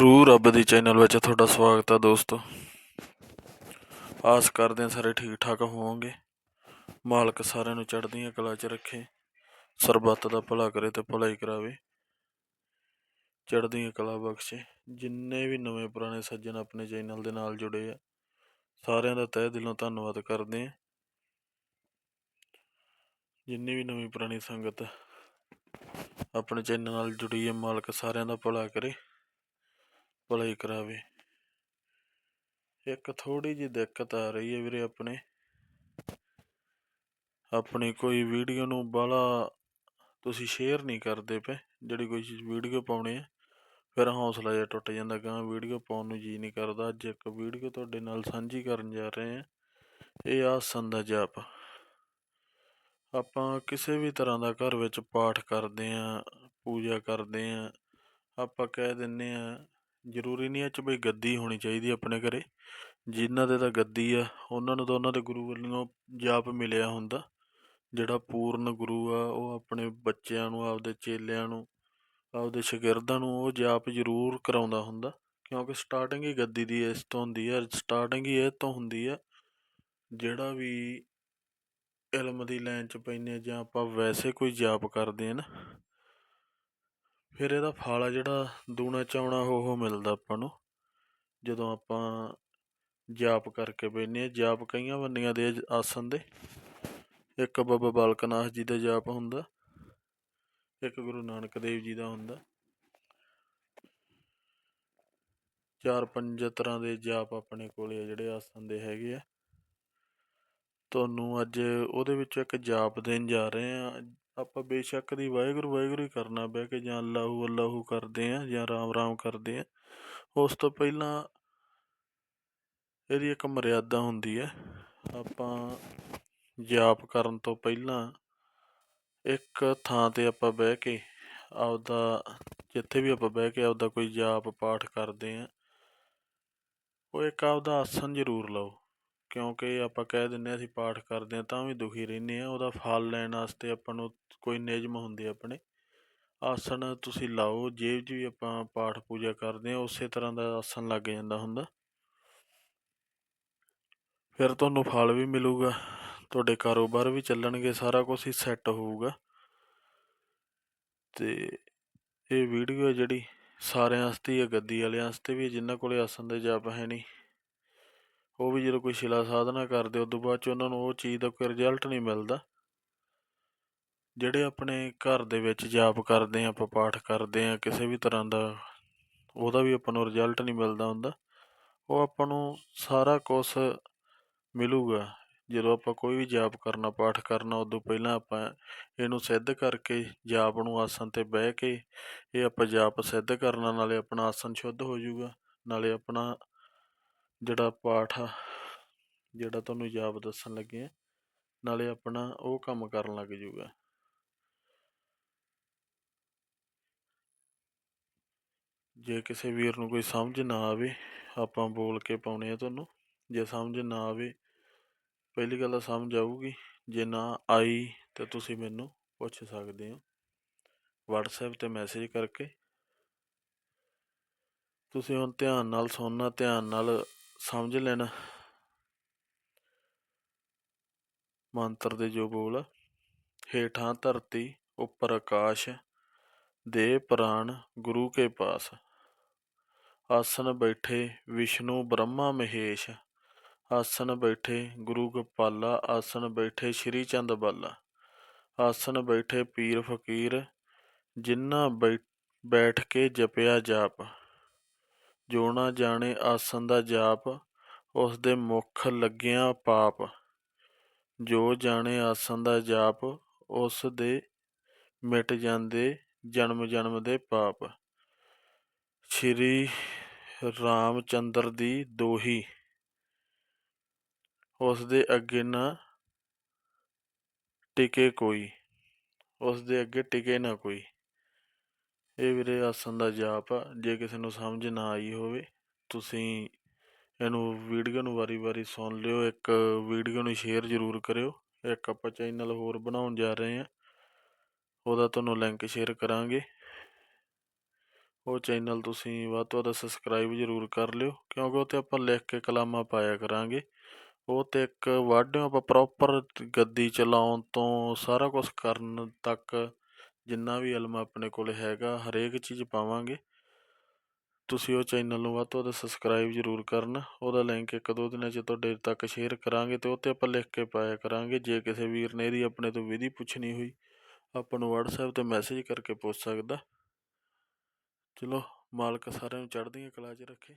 ਰੂ ਰੱਬ ਦੀ ਚੈਨਲ ਵਿੱਚ ਤੁਹਾਡਾ ਸਵਾਗਤ ਹੈ ਦੋਸਤੋ। ਆਸ ਕਰਦੇ ਹਾਂ ਸਾਰੇ ਠੀਕ ਠਾਕ ਹੋਵੋਗੇ। ਮਾਲਕ ਸਾਰਿਆਂ ਨੂੰ ਚੜ੍ਹਦੀਆਂ ਕਲਾ 'ਚ ਰੱਖੇ, ਸਰਬੱਤ ਦਾ ਭਲਾ ਕਰੇ ਤੇ ਭਲਾਈ ਕਰਾਵੇ। ਚੜ੍ਹਦੀਆਂ ਕਲਾ ਬਖਸ਼ੇ, ਜਿੰਨੇ ਵੀ ਨਵੇਂ ਪੁਰਾਣੇ ਸੱਜਣ ਆਪਣੇ ਚੈਨਲ ਦੇ ਨਾਲ ਜੁੜੇ ਆ, ਸਾਰਿਆਂ ਦਾ ਤਹਿ ਦਿਲੋਂ ਧੰਨਵਾਦ ਕਰਦੇ ਹਾਂ। ਜਿੰਨੀ ਵੀ ਨਵੀਂ ਪੁਰਾਣੀ ਸੰਗਤ ਆਪਣੇ ਚੈਨਲ ਨਾਲ ਜੁੜੀ ਹੈ, ਮਾਲਕ ਸਾਰਿਆਂ ਦਾ ਭਲਾ ਕਰੇ। ਭਲਾਈ ਕਰਾਵੇ। ਇੱਕ ਥੋੜੀ ਜਿਹੀ ਦਿੱਕਤ ਆ ਰਹੀ ਹੈ ਵੀਰੇ ਆਪਣੇ। ਆਪਣੀ ਕੋਈ ਵੀਡੀਓ ਨੂੰ ਬਾਹਲਾ ਤੁਸੀਂ ਸ਼ੇਅਰ ਨਹੀਂ ਕਰਦੇ ਪਏ, ਜਿਹੜੀ ਕੋਈ ਵੀਡੀਓ ਪਾਉਣੀ ਹੈ, ਫਿਰ ਹੌਸਲਾ ਜਿਹਾ ਟੁੱਟ ਜਾਂਦਾ ਗਾ ਵੀਡੀਓ ਪਾਉਣ ਨੂੰ ਜੀ ਨਹੀਂ ਕਰਦਾ। ਅੱਜ ਇੱਕ ਵੀਡੀਓ ਤੁਹਾਡੇ ਨਾਲ ਸਾਂਝੀ ਕਰਨ ਜਾ ਰਹੇ ਹਾਂ। ਇਹ ਆਸਨ ਦਾ ਜਾਪ। ਆਪਾਂ ਕਿਸੇ ਵੀ ਤਰ੍ਹਾਂ ਦਾ ਘਰ ਵਿੱਚ ਪਾਠ ਕਰਦੇ ਆਂ ਪੂਜਾ ਕਰਦੇ ਆਂ ਆਪਾਂ ਕਹਿ ਦਿੰਨੇ ਆ ਜ਼ਰੂਰੀ ਨਹੀਂ ਇਹ 'ਚ ਬਈ ਗੱਦੀ ਹੋਣੀ ਚਾਹੀਦੀ ਆਪਣੇ ਘਰ। ਜਿਨ੍ਹਾਂ ਦੇ ਤਾਂ ਗੱਦੀ ਆ ਉਹਨਾਂ ਨੂੰ ਤਾਂ ਉਹਨਾਂ ਦੇ ਗੁਰੂ ਵੱਲੋਂ ਜਾਪ ਮਿਲਿਆ ਹੁੰਦਾ। ਜਿਹੜਾ ਪੂਰਨ ਗੁਰੂ ਆ, ਉਹ ਆਪਣੇ ਬੱਚਿਆਂ ਨੂੰ, ਆਪਦੇ ਚੇਲਿਆਂ ਨੂੰ, ਆਪਦੇ ਸ਼ਾਗਿਰਦਾਂ ਨੂੰ ਉਹ ਜਾਪ ਜ਼ਰੂਰ ਕਰਾਉਂਦਾ ਹੁੰਦਾ। ਕਿਉਂਕਿ ਸਟਾਰਟਿੰਗ ਹੀ ਗੱਦੀ ਦੀ ਇਸ ਤੋਂ ਹੁੰਦੀ ਹੈ ਸਟਾਰਟਿੰਗ ਹੀ ਇਹ ਤੋਂ ਹੁੰਦੀ ਆ ਜਿਹੜਾ ਵੀ ਇਲਮ ਦੀ ਲਾਈਨ 'ਚ ਪੈਂਦੇ ਜਾਂ ਆਪਾਂ ਵੈਸੇ ਕੋਈ ਜਾਪ ਕਰਦੇ ਹਾਂ ਨਾ ਫਿਰ ਇਹਦਾ ਫਲ ਆ ਜਿਹੜਾ ਦੂਣਾ ਚਾਉਣਾ ਉਹ ਮਿਲਦਾ ਆਪਾਂ ਨੂੰ। ਜਦੋਂ ਆਪਾਂ ਜਾਪ ਕਰਕੇ ਬੈਨੇ ਆ ਜਾਪ ਕਈਆਂ ਬੰਦੀਆਂ ਦੇ ਆਸਨ ਦੇ। ਇੱਕ ਬਾਬਾ ਬਾਲਕ ਨਾਥ ਜੀ ਦਾ ਜਾਪ ਹੁੰਦਾ, ਇੱਕ ਗੁਰੂ ਨਾਨਕ ਦੇਵ ਜੀ ਦਾ ਹੁੰਦਾ। ਚਾਰ ਪੰਜ ਤਰ੍ਹਾਂ ਦੇ ਜਾਪ ਆਪਣੇ ਕੋਲੇ ਆ ਜਿਹੜੇ ਆਸਨ ਦੇ ਹੈਗੇ ਆ। ਤੁਹਾਨੂੰ ਅੱਜ ਉਹਦੇ ਵਿੱਚੋਂ ਇੱਕ ਜਾਪ ਦੇਣ ਜਾ ਰਹੇ ਆ ਆਪਾਂ ਬੇਸ਼ੱਕ ਦੀ ਵਾਹਿਗੁਰੂ ਵਾਹਿਗੁਰੂ ਹੀ ਕਰਨਾ ਬਹਿ ਕੇ ਜਾਂ ਅੱਲਾਹੂ ਅੱਲਾਹੂ ਕਰਦੇ ਆ ਜਾਂ ਰਾਮ ਰਾਮ ਕਰਦੇ ਆ ਉਸ ਤੋਂ ਪਹਿਲਾਂ ਇਹਦੀ ਇੱਕ ਮਰਿਆਦਾ ਹੁੰਦੀ ਹੈ। ਆਪਾਂ ਜਾਪ ਕਰਨ ਤੋਂ ਪਹਿਲਾਂ ਇੱਕ ਥਾਂ ਤੇ ਆਪਾਂ ਬਹਿ ਕੇ ਆਪਦਾ, ਜਿੱਥੇ ਵੀ ਆਪਾਂ ਬਹਿ ਕੇ ਆਪਦਾ ਕੋਈ ਜਾਪ ਪਾਠ ਕਰਦੇ ਆ ਉਹ ਇੱਕ ਆਪਦਾ ਆਸਨ ਜ਼ਰੂਰ ਲਓ। ਕਿਉਂਕਿ ਆਪਾਂ ਕਹਿ ਦਿੰਦੇ ਹਾਂ ਅਸੀਂ ਪਾਠ ਕਰਦੇ ਹਾਂ ਤਾਂ ਵੀ ਦੁਖੀ ਰਹਿੰਦੇ ਹਾਂ, ਉਹਦਾ ਫਲ ਲੈਣ ਵਾਸਤੇ ਆਪਾਂ ਨੂੰ ਕੋਈ ਨਿਯਮ ਹੁੰਦੇ ਆਪਣੇ। ਆਸਣ ਤੁਸੀਂ ਲਾਓ, ਜੇਬ 'ਚ ਵੀ ਆਪਾਂ ਪਾਠ ਪੂਜਾ ਕਰਦੇ ਹਾਂ, ਉਸੇ ਤਰ੍ਹਾਂ ਦਾ ਆਸਣ ਲੱਗ ਜਾਂਦਾ ਹੁੰਦਾ। ਫਿਰ ਤੁਹਾਨੂੰ ਫਲ ਵੀ ਮਿਲੂਗਾ, ਤੁਹਾਡੇ ਕਾਰੋਬਾਰ ਵੀ ਚੱਲਣਗੇ, ਸਾਰਾ ਕੁਝ ਹੀ ਸੈੱਟ ਹੋਊਗਾ। ਤੇ ਇਹ ਵੀਡੀਓ ਜਿਹੜੀ ਸਾਰਿਆਂ ਵਾਸਤੇ ਹੈ ਗੱਦੀ ਵਾਲਿਆਂ ਵਾਸਤੇ ਵੀ, ਜਿਨ੍ਹਾਂ ਕੋਲੇ ਆਸਣ ਦੇ ਜਾਪ ਹੈ ਨਹੀਂ। ਉਹ ਵੀ ਜਦੋਂ ਕੋਈ ਸ਼ਿਲਾ ਸਾਧਨਾ ਕਰਦੇ ਉਸ ਤੋਂ ਬਾਅਦ ਚ ਉਹਨਾਂ ਨੂੰ ਉਹ ਚੀਜ਼ ਦਾ ਕੋਈ ਰਿਜ਼ਲਟ ਨਹੀਂ ਮਿਲਦਾ। ਜਿਹੜੇ ਆਪਣੇ ਘਰ ਦੇ ਵਿੱਚ ਜਾਪ ਕਰਦੇ ਹਾਂ ਆਪਾਂ ਪਾਠ ਕਰਦੇ ਹਾਂ ਕਿਸੇ ਵੀ ਤਰ੍ਹਾਂ ਦਾ, ਉਹਦਾ ਵੀ ਆਪਾਂ ਨੂੰ ਰਿਜ਼ਲਟ ਨਹੀਂ ਮਿਲਦਾ ਹੁੰਦਾ। ਉਹ ਆਪਾਂ ਨੂੰ ਸਾਰਾ ਕੁਝ ਮਿਲੂਗਾ। ਜਦੋਂ ਆਪਾਂ ਕੋਈ ਵੀ ਜਾਪ ਕਰਨਾ, ਪਾਠ ਕਰਨਾ, ਉਦੋਂ ਪਹਿਲਾਂ ਆਪਾਂ ਇਹਨੂੰ ਸਿੱਧ ਕਰਕੇ ਜਾਪ ਨੂੰ ਆਸਣ ਤੇ ਬਹਿ ਕੇ, ਇਹ ਆਪਾਂ ਜਾਪ ਸਿੱਧ ਕਰਨਾ, ਨਾਲੇ ਆਪਣਾ ਆਸਨ ਸ਼ੁੱਧ ਹੋ ਜਾਊਗਾ, ਨਾਲੇ ਆਪਣਾ ਜਿਹੜਾ ਪਾਠ ਆ, ਜਿਹੜਾ ਤੁਹਾਨੂੰ ਜਾਪ ਦੱਸਣ ਲੱਗੇ ਹਾਂ ਨਾਲੇ ਆਪਣਾ ਉਹ ਕੰਮ ਕਰਨ ਲੱਗ ਜੂਗਾ। ਜੇ ਕਿਸੇ ਵੀਰ ਨੂੰ ਕੋਈ ਸਮਝ ਨਾ ਆਵੇ, ਆਪਾਂ ਬੋਲ ਕੇ ਪਾਉਣੇ ਆ ਤੁਹਾਨੂੰ। ਜੇ ਸਮਝ ਨਾ ਆਵੇ, ਪਹਿਲੀ ਗੱਲ ਤਾਂ ਸਮਝ ਆਊਗੀ। ਜੇ ਨਾ ਆਈ ਤਾਂ ਤੁਸੀਂ ਮੈਨੂੰ ਪੁੱਛ ਸਕਦੇ ਹੋ। WhatsApp ਤੇ ਮੈਸੇਜ ਕਰਕੇ। ਤੁਸੀਂ ਹੁਣ ਧਿਆਨ ਨਾਲ ਸੁਣਨਾ, ਧਿਆਨ ਨਾਲ ਸਮਝ ਲੈਣਾ। ਮੰਤਰ ਦੇ ਜੋ ਬੋਲ। ਹੇਠਾਂ ਧਰਤੀ, ਉੱਪਰ ਆਕਾਸ਼। ਦੇ ਪ੍ਰਾਣ ਗੁਰੂ ਕੇ ਪਾਸ। ਆਸਨ ਬੈਠੇ ਵਿਸ਼ਨੂੰ ਬ੍ਰਹਮਾ ਮਹੇਸ਼। ਆਸਨ ਬੈਠੇ ਗੁਰੂ ਗੋਪਾਲਾ। ਆਸਨ ਬੈਠੇ ਸ਼੍ਰੀ ਚੰਦ ਬਾਲਾ। ਆਸਨ ਬੈਠੇ ਪੀਰ ਫਕੀਰ। ਜਿਨ੍ਹਾਂ ਬੈਠ ਕੇ ਜਪਿਆ ਜਾਪ। ਜੋ ਨਾ ਜਾਣੇ ਆਸਣ ਦਾ ਜਾਪ, ਉਸ ਦੇ ਮੁਖ ਲੱਗਿਆ ਪਾਪ। ਜੋ ਜਾਣੇ ਆਸਨ ਦਾ ਜਾਪ, ਉਸ ਦੇ ਮਿਟ ਜਾਂਦੇ ਜਨਮ ਜਨਮ ਦੇ ਪਾਪ। ਸ਼੍ਰੀ ਰਾਮਚੰਦਰ ਦੀ ਦੋਹੀ। ਉਸ ਦੇ ਅੱਗੇ ਨਾ ਟਿਕੇ ਕੋਈ। ਉਸ ਦੇ ਅੱਗੇ ਟਿਕੇ ਨਾ ਕੋਈ। ਇਹ ਵੀਰੇ ਆਸਨ ਦਾ ਜਾਪ ਆ, ਜੇ ਕਿਸੇ ਨੂੰ ਸਮਝ ਨਾ ਆਈ ਹੋਵੇ, ਤੁਸੀਂ ਇਹਨੂੰ ਵੀਡੀਓ ਨੂੰ ਵਾਰੀ-ਵਾਰੀ ਸੁਣ ਲਿਓ, ਇੱਕ ਵੀਡੀਓ ਨੂੰ ਸ਼ੇਅਰ ਜ਼ਰੂਰ ਕਰਿਓ, ਇੱਕ ਆਪਾਂ ਚੈਨਲ ਹੋਰ ਬਣਾਉਣ ਜਾ ਰਹੇ ਹਾਂ, ਉਹਦਾ ਤੁਹਾਨੂੰ ਲਿੰਕ ਸ਼ੇਅਰ ਕਰਾਂਗੇ। ਉਹ ਚੈਨਲ ਤੁਸੀਂ ਵੱਧ ਤੋਂ ਵੱਧ ਸਬਸਕ੍ਰਾਈਬ ਜ਼ਰੂਰ ਕਰ ਲਿਓ, ਕਿਉਂਕਿ ਉਹ 'ਤੇ ਆਪਾਂ ਲਿਖ ਕੇ ਕਲਾਮਾਂ ਪਾਇਆ ਕਰਾਂਗੇ। ਉਹ 'ਤੇ ਇੱਕ ਵਾਢਿਓ ਆਪਾਂ ਪ੍ਰੋਪਰ ਗੱਦੀ ਚਲਾਉਣ ਤੋਂ ਸਾਰਾ ਕੁਝ ਕਰਨ ਤੱਕ ਜਿੰਨਾ ਵੀ ਇਲਮ ਆਪਣੇ ਕੋਲ ਹੈਗਾ, ਹਰੇਕ ਚੀਜ਼ ਪਾਵਾਂਗੇ। ਤੁਸੀਂ ਉਹ ਚੈਨਲ ਨੂੰ ਵੱਧ ਤੋਂ ਵੱਧ ਸਬਸਕ੍ਰਾਈਬ ਜ਼ਰੂਰ ਕਰਨ। ਉਹਦਾ ਲਿੰਕ ਇੱਕ ਦੋ ਦਿਨਾਂ 'ਚ ਤੁਹਾਡੇ ਤੱਕ ਸ਼ੇਅਰ ਕਰਾਂਗੇ ਅਤੇ ਉਹ 'ਤੇ ਆਪਾਂ ਲਿਖ ਕੇ ਪਾਇਆ ਕਰਾਂਗੇ। ਜੇ ਕਿਸੇ ਵੀਰ ਨੇ ਇਹਦੀ ਆਪਣੇ ਤੋਂ ਵਿਧੀ ਪੁੱਛਣੀ ਹੋਈ, ਆਪਾਂ ਨੂੰ ਵਟਸਐਪ 'ਤੇ ਮੈਸੇਜ ਕਰਕੇ ਪੁੱਛ ਸਕਦਾ। ਚਲੋ, ਮਾਲਕ ਸਾਰਿਆਂ ਨੂੰ ਚੜ੍ਹਦੀਆਂ ਕਲਾ 'ਚ ਰੱਖੇ।